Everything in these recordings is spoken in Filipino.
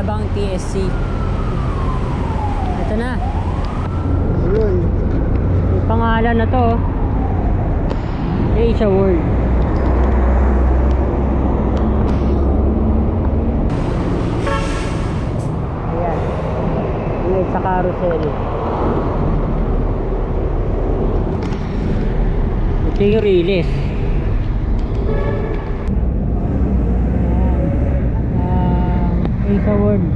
Alabang TSC. Ito na. May pangalan na to. Asia World. Ayan. Ingat sa carousel. Ito yung release. Asia World.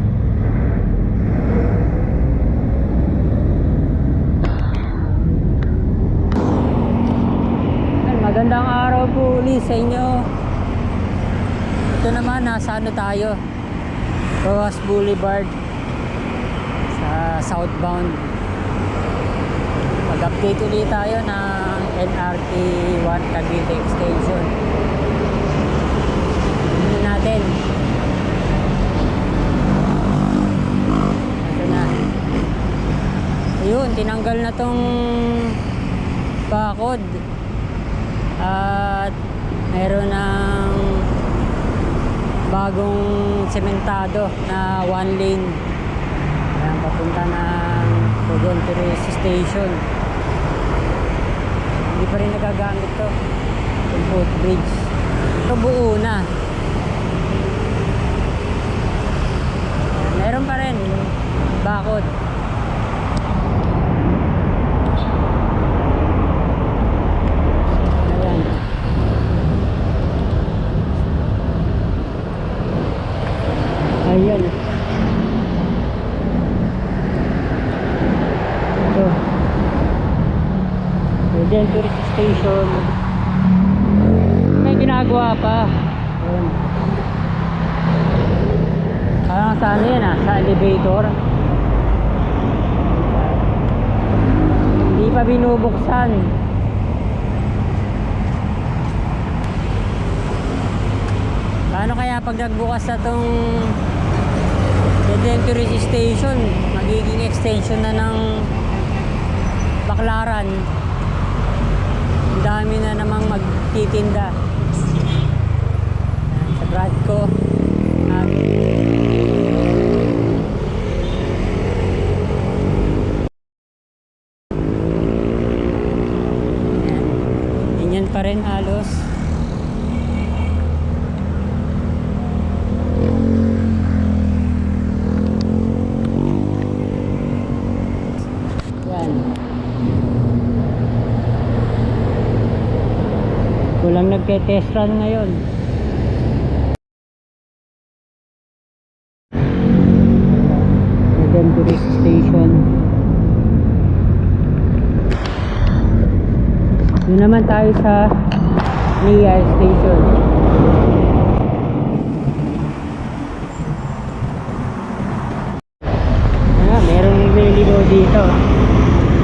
Magandang araw po ulit sa inyo. Ito naman, nasa ano tayo? Rojas Boulevard sa southbound. Mag-update ulit tayo ng NRT 1 Cavite Extension. Tingnan natin. Ito na. Ayun, tinanggal na tong bakod. At meron ng bagong sementado na one lane. Ayan, papunta ng Pugon Tourist Station. Hindi pa rin nagagamit to. Yung footbridge. Ito buo na. Meron pa rin bakod. Ayan. Ayan. Ito. Ayan, tourist station. May ginagawa pa. Ayan. Parang sa ano yan ah, sa elevator. Hindi pa binubuksan. Paano kaya pag nagbukas na tong Tourist Station, magiging extension na ng Baklaran. Dami na namang magtitinda. Sa Bradco. At Ayan. Ganyan pa rin halos. Yan. Walang nagte-test run ngayon. Tourist Station. Doon naman tayo sa Nia Station. Ah, meron yung nililigaw dito.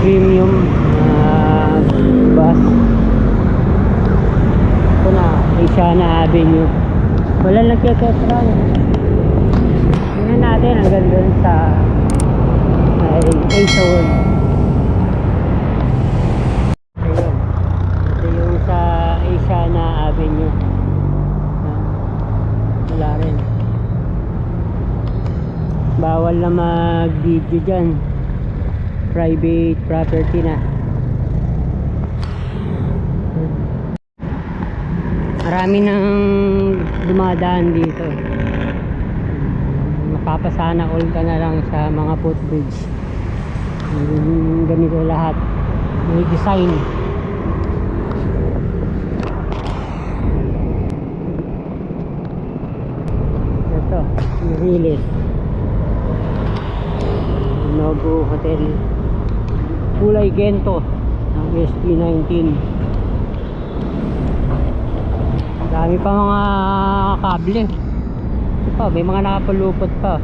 Premium ah, bus. Ito na, Asiana Avenue. Wala nagkiketran. Tingnan natin hanggang doon sa ay, Asia World. Ayun. Ito yung sa Asiana Avenue. Ah, Wala rin. Bawal na mag-video dyan. Private property na. Marami nang dumadaan dito. Mapapasana all ka na lang sa mga footbridge. Ganito lahat. May design. Ito, release. Nobu Hotel kulay gento ng SP19 dami pa mga kable. Ito pa may mga nakapalupot pa.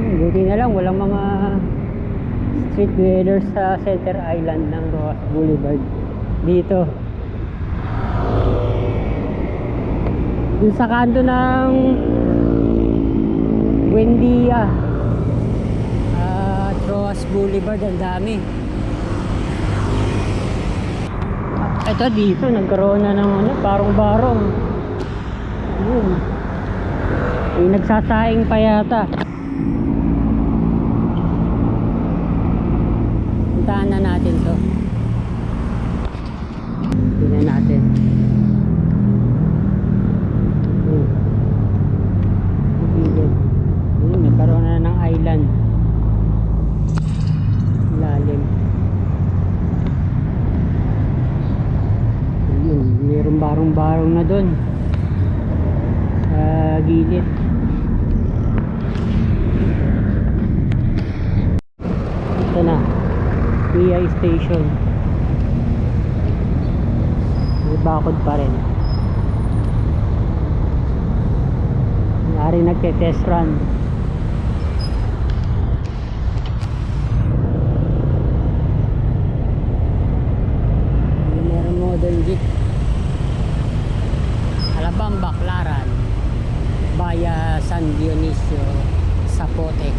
Hmm, buti na lang walang mga street dwellers sa center island ng Rojas Boulevard. Dito. Dun sa kanto ng Buendia at Rojas Boulevard ang dami Ito dito, nagkaroon na ng ano, barong-barong. Yun. May nagsasaing pa yata. Puntahan na natin to. Tingnan natin. Yun. Gilid. Yun, nagkaroon na ng island. Lalim. Yun, barong-barong na doon. Sa gilid. Ito na. PI station. May bakod pa rin. Nari nagte-test run. Meron model jeep. Alabang Baklaran. Baya San Dionisio, Zapotec.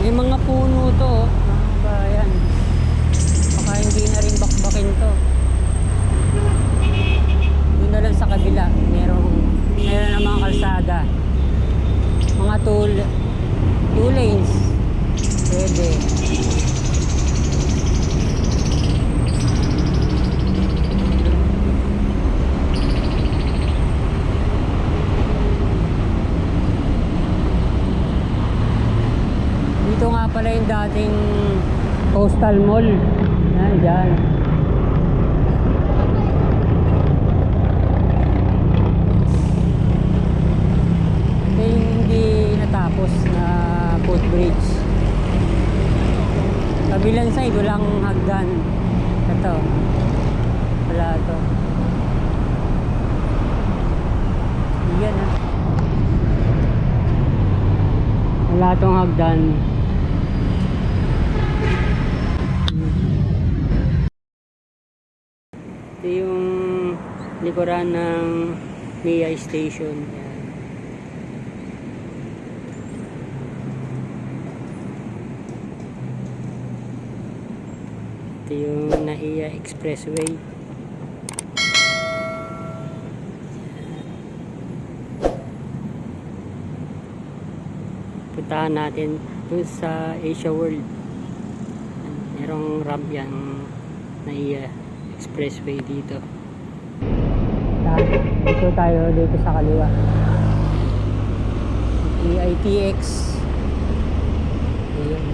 May mga puno to, oh, mga bayan. Baka hindi na rin bakbakin to. Doon na lang sa kabila, merong, meron na mga kalsada. Mga two, two lanes. Pwede. Dito nga pala yung dating coastal mall. Yan, dyan. Ito hindi natapos na footbridge. Kabilang side, walang hagdan. Ito. Wala ito. Yan ah. Wala itong hagdan. Ito yung likuran ng Mia Station. Yan. Ito yung Naiya Expressway. Puntahan natin dun sa Asia World. Merong ramp yung Naiya Expressway dito. Dito tayo dito sa kaliwa. PITX. Ayun.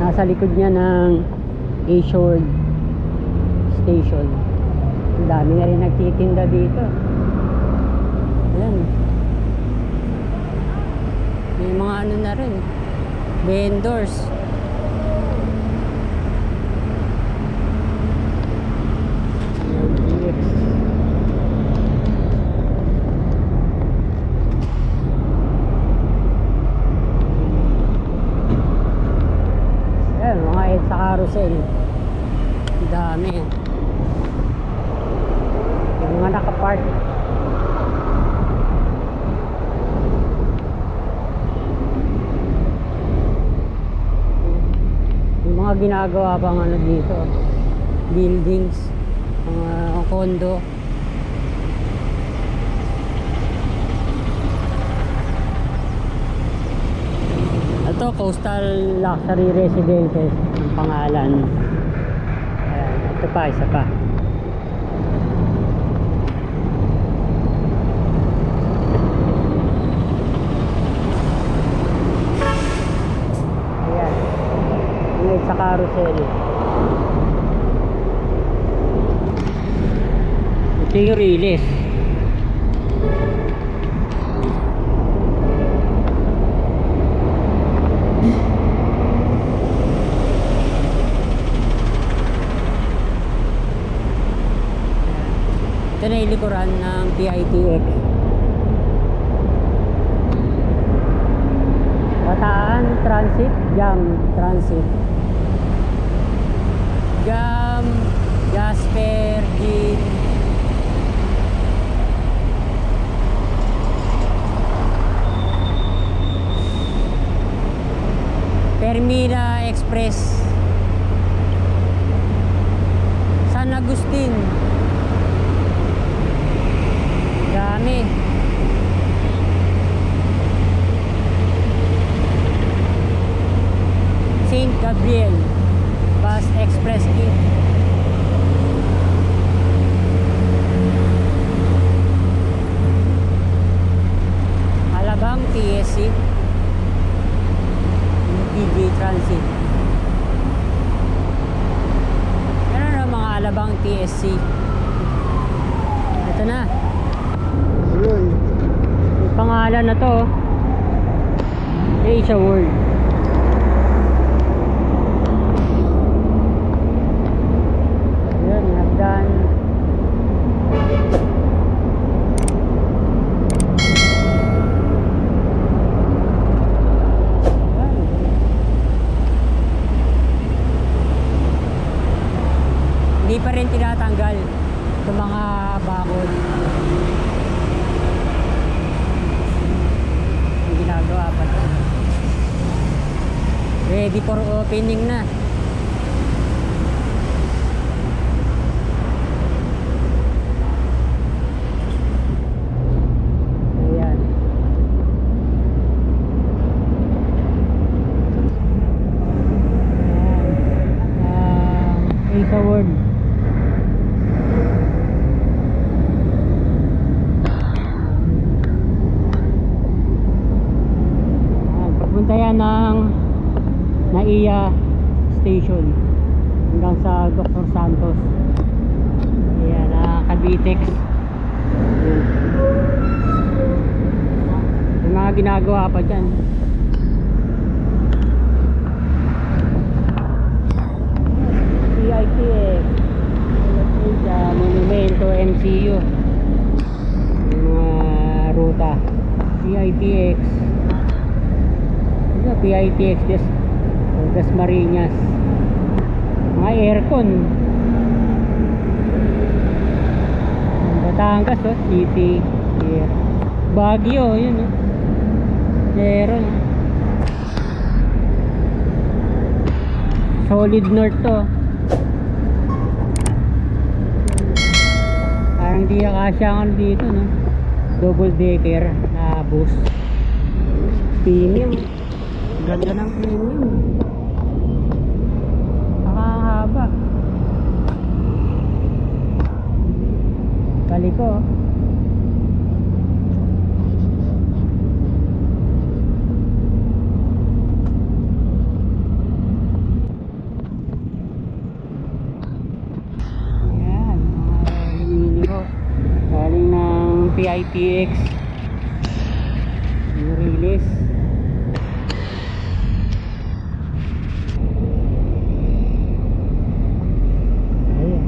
Nasa likod niya ng A-Shore Station. Ang dami na rin nagtitinda dito. Ayan. May mga ano na rin. Vendors. EDSA carousel. Dami. Yung mga nakapark. Yung mga ginagawa pang ano dito. Buildings. Mga condo. Ito, Coastal Luxury Residences ang pangalan. Ayan, ito pa, isa pa. Ayan. Yung sa carousel. Ito yung release. may likuran ng PITX Bataan Transit Jam Transit. Jam Jasper Jean Permila Express. San Agustin. Alabang TSC. Ito na. Yung pangalan na to. Asia World. Ayan, hagdan. Ayan. Hindi pa rin tinatanggal sa mga bakod. Ginagawa pa. Ready for opening na. Ayan. Ayan. Ah, Ace Award. Ayan, Yan ng Naiya Station hanggang sa Dr. Santos. Ayan, na Cavitex. Yung mga ginagawa pa dyan. CITX. Sa Monumento MCU. Yung mga ruta. CITX. PITX Des, Des Marinas. Mga aircon. Batangas, oh, City. Air. Baguio, yun, oh. Meron. oh. Solid North to. Parang di akasya ang ano dito, no? Double decker na bus. Premium. Ganda ng premium. Nakakahaba. Kaliko. oh. Ayan, mga mini ko. Galing ng PITX. Yung release. Ayun.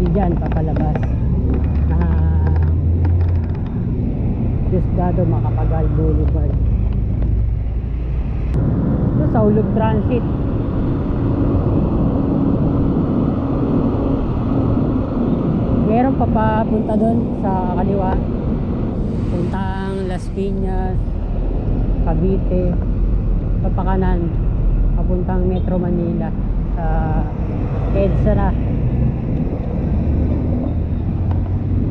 Bali dyan, papalabas. Na Diosdado Makapagal Boulevard. Ito, Saulog Transit. Meron pa papunta doon sa kaliwa. Puntang Las Piñas, Cavite, papakanan, papuntang Metro Manila sa EDSA na.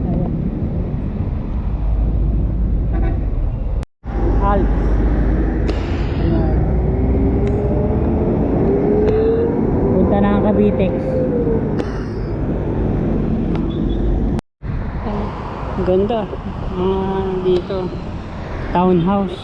Ayan. Alps. Ayan. Punta na ang Cavitex. Ang ganda. Mga dito. Townhouse.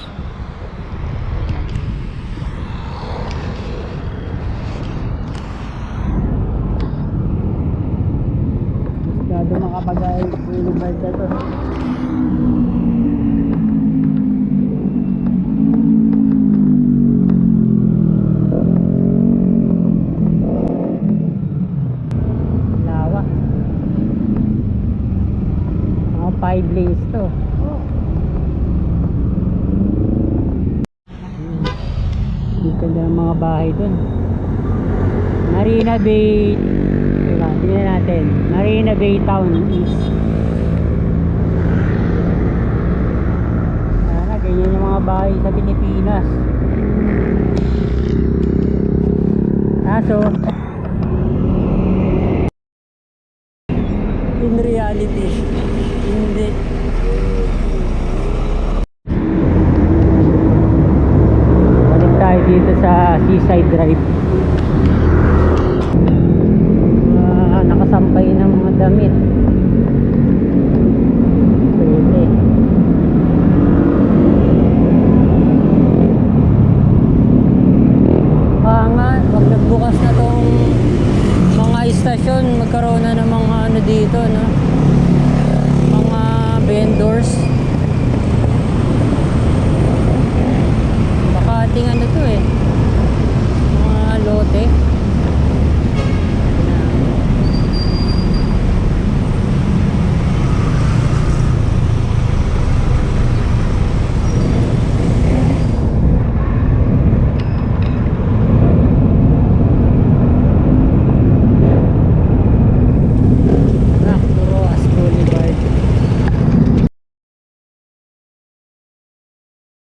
Gado makapagay boulevard na to. Ang mga bahay dun. Marina Bay. Diba, tingnan natin. Marina Bay Town East. Sana, ganyan yung mga bahay sa Pilipinas. Kaso, in reality, hindi. Balik tayo dito sa Seaside Drive.